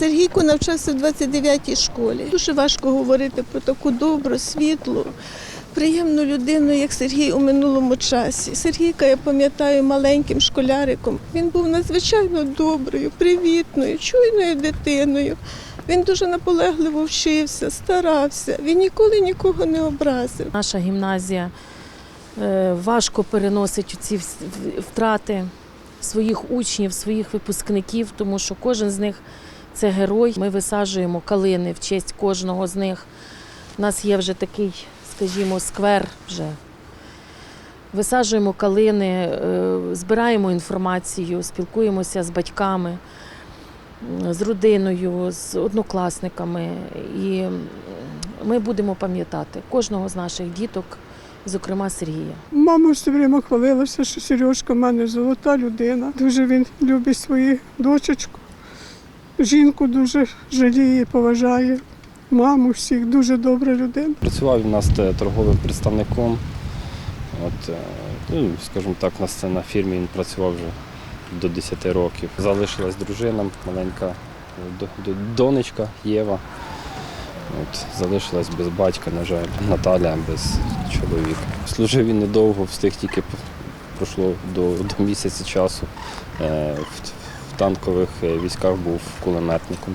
Сергійко навчався в 29-й школі. Дуже важко говорити про таку добру, світлу, приємну людину, як Сергій у минулому часі. Сергійка я пам'ятаю маленьким школяриком. Він був надзвичайно доброю, привітною, чуйною дитиною. Він дуже наполегливо вчився, старався. Він ніколи нікого не образив. Наша гімназія е, важко переносить ці втрати своїх учнів, своїх випускників, тому що кожен з них це герой. Ми висаджуємо калини в честь кожного з них. У нас є вже такий, скажімо, сквер вже. Висаджуємо калини, е, збираємо інформацію, спілкуємося з батьками, з родиною, з однокласниками. І ми будемо пам'ятати кожного з наших діток, зокрема Сергія. Мама все время хвалилася, що Сережка в мене золота людина. Дуже він любить свою дочечку. Жінку дуже жаліє, поважає. Маму всіх дуже добра людина. Працював у нас торговим представником. От, е, ну, скажімо так, у нас це на фірмі він працював вже до 10 років. Залишилась дружина, маленька до- до- донечка Єва. От, залишилась без батька, на жаль, Наталя без чоловіка. Служив він недовго, встиг тільки пройшло до, до місяця часу. Е, танкових е, військах був кулеметником.